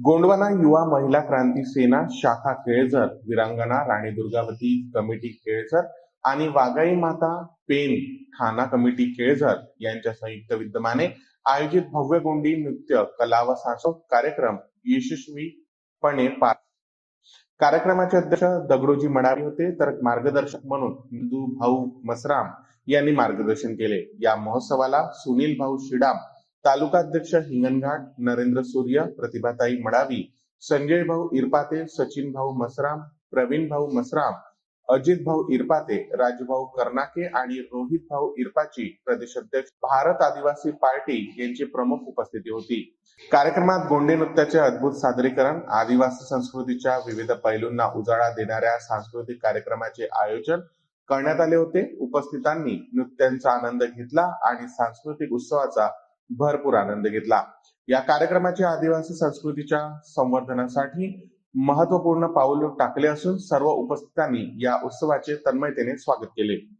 गोंडवाना युवा महिला क्रांती सेना शाखा केळझर विरांगणा राणी दुर्गावती कमिटी केळझर आणि वाघाई माता पेन ठाणा कमिटी केळझर यांच्या संयुक्त विद्यमाने आयोजित भव्य गोंडी नृत्य कला व सांस्कृतिक कार्यक्रम यशस्वीपणे पार कार्यक्रमाचे अध्यक्ष दगडोजी मडावी होते तर मार्गदर्शक म्हणून हिंदू भाऊ मसराम यांनी मार्गदर्शन केले. या महोत्सवाला सुनील भाऊ शिडाम तालुकाध्यक्ष हिंगणघाट नरेंद्र सूर्य प्रतिभाताई मडावी संजय भाऊ इरपाते सचिन भाऊ मसराम प्रवीण भाऊ मसराम अजित भाऊ इरपाते राजूभाऊ कर्नाके आणि रोहित भाऊ इरपाची प्रदेशाध्यक्ष भारत आदिवासी पार्टी यांची प्रमुख उपस्थिती होती. कार्यक्रमात गोंडे नृत्याचे अद्भुत सादरीकरण आदिवासी संस्कृतीच्या विविध पैलूंना उजाळा देणाऱ्या सांस्कृतिक कार्यक्रमाचे आयोजन करण्यात आले होते. उपस्थितांनी नृत्यांचा आनंद घेतला आणि सांस्कृतिक उत्सवाचा भरपूर आनंद घेतला. या कार्यक्रमाचे आदिवासी संस्कृतीच्या संवर्धनासाठी महत्त्वपूर्ण पाऊल टाकले असून सर्व उपस्थितांनी या उत्सवाचे तन्मयतेने स्वागत केले.